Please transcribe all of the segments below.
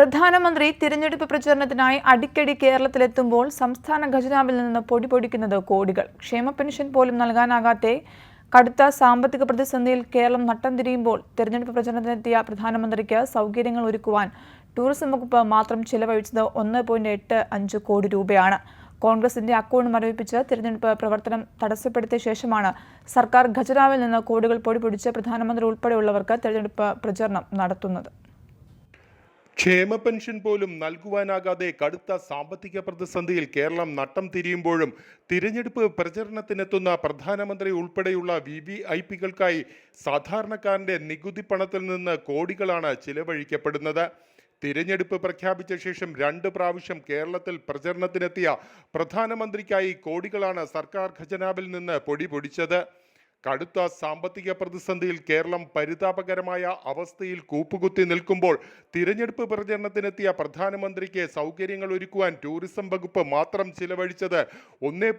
പ്രധാനമന്ത്രി തിരഞ്ഞെടുപ്പ് പ്രചരണത്തിനായി അടിക്കടി കേരളത്തിലെത്തുമ്പോൾ സംസ്ഥാന ഖജനാവിൽ നിന്ന് പൊടി പൊടിക്കുന്നത് കോടികൾ. ക്ഷേമ പെൻഷൻ പോലും നൽകാനാകാത്ത കടുത്ത സാമ്പത്തിക പ്രതിസന്ധിയിൽ കേരളം നട്ടം തിരിയുമ്പോൾ തിരഞ്ഞെടുപ്പ് പ്രചരണത്തിനെത്തിയ പ്രധാനമന്ത്രിക്ക് സൗകര്യങ്ങൾ ഒരുക്കുവാൻ ടൂറിസം വകുപ്പ് മാത്രം ചിലവഴിച്ചത് ഒന്ന് പോയിന്റ് എട്ട് അഞ്ച് കോടി രൂപയാണ്. കോൺഗ്രസിന്റെ അക്കൗണ്ട് മരവിപ്പിച്ച് തിരഞ്ഞെടുപ്പ് പ്രവർത്തനം തടസ്സപ്പെടുത്തിയ ശേഷമാണ് സർക്കാർ ഖജനാവിൽ നിന്ന് കോടികൾ പൊടിപൊടിച്ച് പ്രധാനമന്ത്രി ഉൾപ്പെടെയുള്ളവർക്ക് തിരഞ്ഞെടുപ്പ് പ്രചരണം നടത്തുന്നത്. ക്ഷേമ പെൻഷൻ പോലും നൽകുവാനാകാതെ കടുത്ത സാമ്പത്തിക പ്രതിസന്ധിയിൽ കേരളം നട്ടം തിരിയുമ്പോഴും തിരഞ്ഞെടുപ്പ് പ്രചരണത്തിനെത്തുന്ന പ്രധാനമന്ത്രി ഉൾപ്പെടെയുള്ള വി വി ഐ പികൾക്കായി സാധാരണക്കാരന്റെ നികുതി പണത്തിൽ നിന്ന് കോടികളാണ് ചിലവഴിക്കപ്പെടുന്നത്. തിരഞ്ഞെടുപ്പ് പ്രഖ്യാപിച്ച ശേഷം രണ്ട് പ്രാവശ്യം കേരളത്തിൽ പ്രചരണത്തിനെത്തിയ പ്രധാനമന്ത്രിക്കായി കോടികളാണ് സർക്കാർ ഖജനാവിൽ നിന്ന് പൊടി പൊടിച്ചത്. കടുത്ത സാമ്പത്തിക പ്രതിസന്ധിയിൽ കേരളം പരിതാപകരമായ അവസ്ഥയിൽ കൂപ്പുകുത്തി നിൽക്കുമ്പോൾ തിരഞ്ഞെടുപ്പ് പ്രചരണത്തിനെത്തിയ പ്രധാനമന്ത്രിക്ക് സൗകര്യങ്ങൾ ഒരുക്കുവാൻ ടൂറിസം വകുപ്പ് മാത്രം ചിലവഴിച്ചത് ഒന്നേ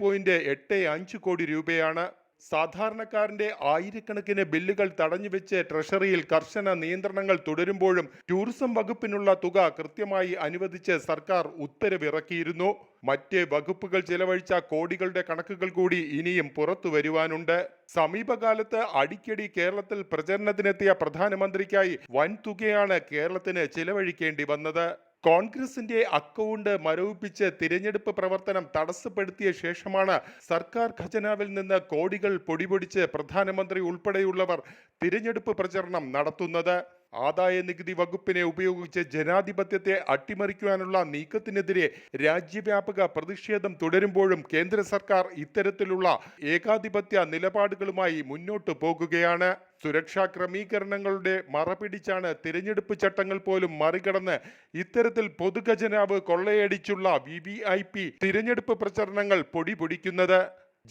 കോടി രൂപയാണ്. സാധാരണക്കാരന്റെ ആയിരക്കണക്കിന് ബില്ലുകൾ തടഞ്ഞുവെച്ച് ട്രഷറിയിൽ കർശന നിയന്ത്രണങ്ങൾ തുടരുമ്പോഴും ടൂറിസം വകുപ്പിനുള്ള തുക കൃത്യമായി അനുവദിച്ച് സർക്കാർ ഉത്തരവിറക്കിയിരുന്നു. മറ്റ് വകുപ്പുകൾ ചെലവഴിച്ച കോടികളുടെ കണക്കുകൾ കൂടി ഇനിയും പുറത്തു വരുവാനുണ്ട്. സമീപകാലത്ത് അടിക്കടി കേരളത്തിൽ പ്രചരണത്തിനെത്തിയ പ്രധാനമന്ത്രിക്കായി വൻതുകയാണ് കേരളത്തിന് ചിലവഴിക്കേണ്ടി വന്നത്. കോൺഗ്രസിന്റെ അക്കൗണ്ട് മരവിപ്പിച്ച് തിരഞ്ഞെടുപ്പ് പ്രവർത്തനം തടസ്സപ്പെടുത്തിയ ശേഷമാണ് സർക്കാർ ഖജനാവിൽ നിന്ന് കോടികൾ പൊടിപൊടിച്ച് പ്രധാനമന്ത്രി ഉൾപ്പെടെയുള്ളവർ തിരഞ്ഞെടുപ്പ് പ്രചരണം നടത്തുന്നത്. ആദായ നികുതി വകുപ്പിനെ ഉപയോഗിച്ച് ജനാധിപത്യത്തെ അട്ടിമറിക്കുവാനുള്ള നീക്കത്തിനെതിരെ രാജ്യവ്യാപക പ്രതിഷേധം തുടരുമ്പോഴും കേന്ദ്ര സർക്കാർ ഇത്തരത്തിലുള്ള ഏകാധിപത്യ നിലപാടുകളുമായി മുന്നോട്ടു പോകുകയാണ്. സുരക്ഷാ ക്രമീകരണങ്ങളുടെ മറപിടിച്ചാണ് തിരഞ്ഞെടുപ്പ് ചട്ടങ്ങൾ പോലും മറികടന്ന് ഇത്തരത്തിൽ പൊതുഖജനാവ് കൊള്ളയടിച്ചുള്ള വി വി ഐ പി തിരഞ്ഞെടുപ്പ് പ്രചരണങ്ങൾ പൊടി പൊടിക്കുന്നത്.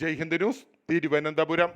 ജയ്ഹിന്ദ് ന്യൂസ് തിരുവനന്തപുരം.